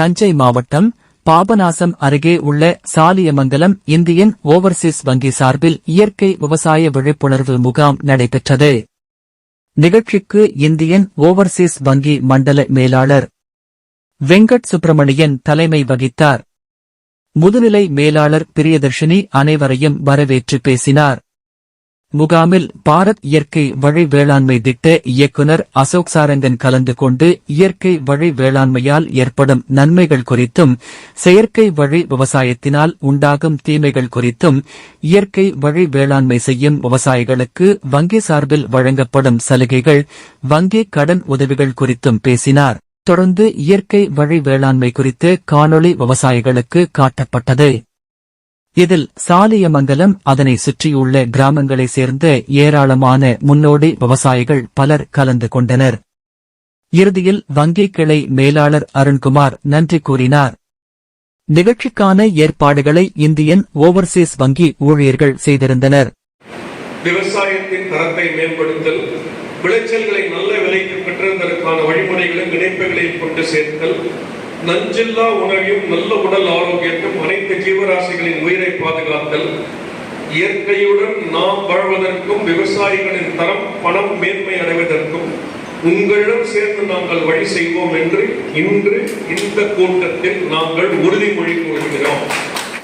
தஞ்சை மாவட்டம் பாபநாசம் அருகே உள்ள சாலியமங்கலம் இந்தியன் ஓவர்சீஸ் வங்கி சார்பில் இயற்கை விவசாய விழிப்புணர்வு முகாம் நடைபெற்றது. நிகழ்ச்சிக்கு இந்தியன் ஓவர்சீஸ் வங்கி மண்டல மேலாளர் வெங்கட் சுப்பிரமணியன் தலைமை வகித்தார். முதுநிலை மேலாளர் பிரியதர்ஷினி அனைவரையும் வரவேற்று பேசினார். முகாமில் பாரத் இயற்கை வழி வேளாண்மை திட்ட இயக்குனர் அசோக் சாரங்கன் கலந்து கொண்டு இயற்கை வழி வேளாண்மையால் ஏற்படும் நன்மைகள் குறித்தும் செயற்கை வழி விவசாயத்தினால் உண்டாகும் தீமைகள் குறித்தும் இயற்கை வழி வேளாண்மை செய்யும் விவசாயிகளுக்கு வங்கி சார்பில் வழங்கப்படும் சலுகைகள் வங்கி கடன் உதவிகள் குறித்தும் பேசினார். தொடர்ந்து இயற்கை வழி வேளாண்மை குறித்து காணொளி விவசாயிகளுக்கு காட்டப்பட்டது. இதில் சாலியமங்கலம் அதனை சுற்றியுள்ள கிராமங்களைச் சேர்ந்த ஏராளமான முன்னோடி விவசாயிகள் பலர் கலந்து கொண்டனர். இறுதியில் வங்கி கிளை மேலாளர் அருண்குமார் நன்றி கூறினார். நிகழ்ச்சிக்கான ஏற்பாடுகளை இந்தியன் ஓவர்சீஸ் வங்கி ஊழியர்கள் செய்திருந்தனர். விவசாயத்தின் தரத்தை மேம்படுத்தல் விளைச்சல்களை நல்ல விலைக்கு பெற்றதற்கான வழிமுறைகளும் இணைப்புகளையும் கொண்டு சேர்த்தல் நஞ்சில்லா உணவையும் நல்ல உடல் ஆரோக்கியத்தையும் அனைத்து ஜீவராசிகளின் உயிரை பாதுகாத்தல். இயற்கையுடன் நாம் வாழ்வதற்கும் விவசாயிகளின் தரம் பணம் மேன்மை அடைவதற்கும் உங்களிடம் சேர்ந்து நாங்கள் வழி செய்வோம் என்று இன்று இந்த கூட்டத்தில் நாங்கள் உறுதிமொழி கூறுகிறோம்.